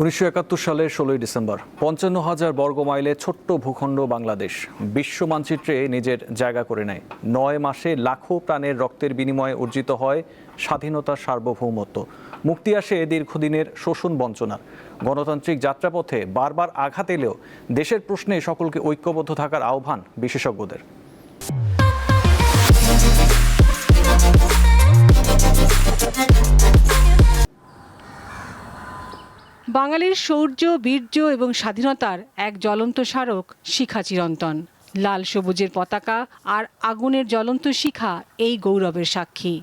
উনিশশো একাত্তর সালের ষোলোই ডিসেম্বর, পঞ্চান্ন হাজার বর্গ মাইলে ছোট্ট ভূখণ্ড বাংলাদেশ বিশ্ব মানচিত্রে নিজের জায়গা করে নেয়। নয় মাসে লাখো প্রাণের রক্তের বিনিময়ে অর্জিত হয় স্বাধীনতার সার্বভৌমত্ব। মুক্তি আসে দীর্ঘদিনের শোষণ বঞ্চনার। গণতান্ত্রিক যাত্রাপথে বারবার আঘাত এলেও দেশের প্রশ্নে সকলকে ঐক্যবদ্ধ থাকার আহ্বান বিশেষজ্ঞদের। বাঙালির শৌর্য বীর্য এবং স্বাধীনতার এক জ্বলন্ত স্মারক শিখা চিরন্তন। লাল সবুজের পতাকা আর আগুনের জ্বলন্ত শিখা এই গৌরবের সাক্ষী।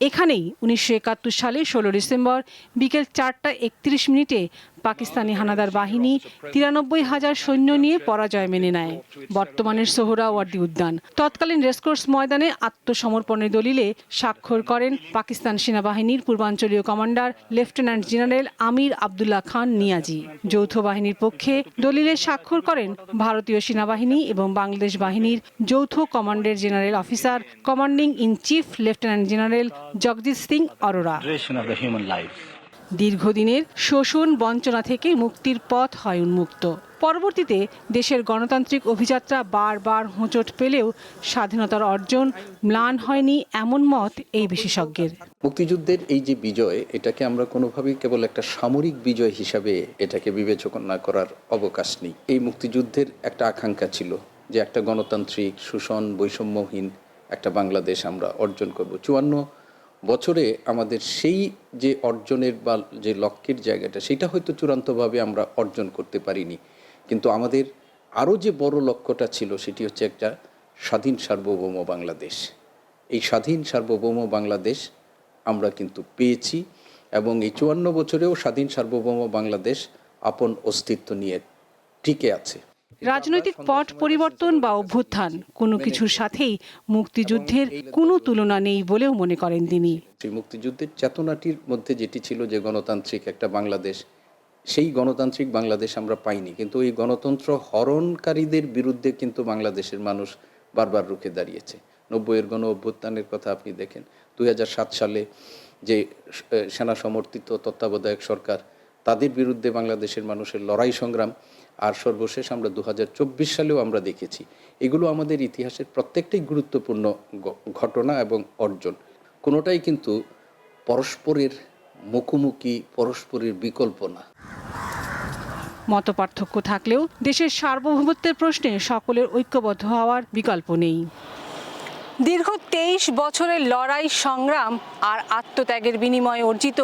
এখানেই উনিশশো একাত্তর সালে ষোলো ডিসেম্বর বিকেল চারটা একত্রিশ মিনিটে পাকিস্তানি হানাদার বাহিনী তিরানব্বই হাজার সৈন্য নিয়ে পরাজয় মেনে নেয়। বর্তমানের সোহরাওয়ার্দী উদ্যান। তৎকালীন রেসকোর্স ময়দানে আত্মসমর্পণের দলিলে স্বাক্ষর করেন পাকিস্তান সেনাবাহিনীর পূর্বাঞ্চলীয় commander lieutenant general Amir Abdullah Khan Niazi. যৌথ বাহিনীর পক্ষে দলিলে স্বাক্ষর করেন ভারতীয় সেনাবাহিনী এবং বাংলাদেশ বাহিনীর যৌথ কমান্ডের general officer commanding in chief lieutenant general Jagjit Singh Aurora. দীর্ঘদিনের শোষণ বঞ্চনা থেকে মুক্তির পথ হয় উন্মুক্ত। পরবর্তীতে দেশের গণতান্ত্রিক অভিযাত্রা বারবার হোঁচট পেলেও স্বাধীনতার অর্জন ম্লান হয়নি এমন মত এই বিশেষজ্ঞের। মুক্তিযুদ্ধের এই যে বিজয়, এটাকে আমরা কোনোভাবেই কেবল একটা সামরিক বিজয় হিসাবে এটাকে বিবেচনা করার অবকাশ নেই। এই মুক্তিযুদ্ধের একটা আকাঙ্ক্ষা ছিল যে একটা গণতান্ত্রিক, শোষণ, বৈষম্যহীন একটা বাংলাদেশ আমরা অর্জন করব। চুয়ান্ন বছরে আমাদের সেই যে অর্জনের বা যে লক্ষ্যের জায়গাটা, সেটা হয়তো চূড়ান্তভাবে আমরা অর্জন করতে পারিনি। কিন্তু আমাদের আরও যে বড় লক্ষ্যটা ছিল, সেটি হচ্ছে একটা স্বাধীন সার্বভৌম বাংলাদেশ। এই স্বাধীন সার্বভৌম বাংলাদেশ আমরা কিন্তু পেয়েছি এবং এই চুয়ান্ন বছরেও স্বাধীন সার্বভৌম বাংলাদেশ আপন অস্তিত্ব নিয়ে টিকে আছে। রাজনৈতিক পট পরিবর্তন বা অভ্যুত্থান কোনো কিছুর সাথেই মুক্তিযুদ্ধের কোনো তুলনা নেই বলেও মনে করেন তিনি। সেই মুক্তিযুদ্ধের চেতনাটির মধ্যে যেটি ছিল যে গণতান্ত্রিক একটা বাংলাদেশ সেই গণতান্ত্রিক বাংলাদেশ আমরা পাইনি। কিন্তু এই গণতন্ত্র হরণকারীদের বিরুদ্ধে কিন্তু বাংলাদেশের মানুষ বারবার রুখে দাঁড়িয়েছে। নব্বইয়ের গণ অভ্যুত্থানের কথা আপনি দেখেন। দুই হাজার সাত সালে যে সেনা সমর্থিত তত্ত্বাবধায়ক সরকার তাদের বিরুদ্ধে বাংলাদেশের মানুষের লড়াই সংগ্রাম। আর সর্বশেষ আমরা দু হাজার চব্বিশ সালেও আমরা দেখেছি। এগুলো আমাদের ইতিহাসের প্রত্যেকটাই গুরুত্বপূর্ণ ঘটনা এবং অর্জন। কোনোটাই কিন্তু পরস্পরের মুখোমুখি, পরস্পরের বিকল্প না। মতপার্থক্য থাকলেও দেশের সার্বভৌমত্বের প্রশ্নে সকলের ঐক্যবদ্ধ হওয়ার বিকল্প নেই। দীর্ঘ তেইশ বছরের লড়াই, সংগ্রাম আর আত্মত্যাগের বিনিময়ে অর্জিত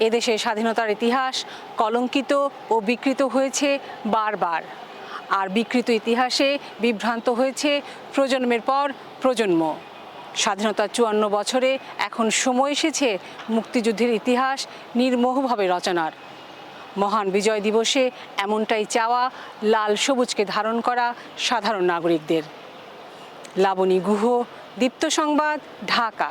এদেশের স্বাধীনতার ইতিহাস কলঙ্কিত ও বিকৃত হয়েছে বারবার। আর বিকৃত ইতিহাসে বিভ্রান্ত হয়েছে প্রজন্মের পর প্রজন্ম। স্বাধীনতার চুয়ান্ন বছরে এখন সময় এসেছে মুক্তিযুদ্ধের ইতিহাস নির্মোহভাবে রচনার। মহান বিজয় দিবসে এমনটাই চাওয়া, লাল সবুজকে ধারণ করা সাধারণ নাগরিকদের। লাবণী গুহ দীপ্ত সংবাদ ঢাকা।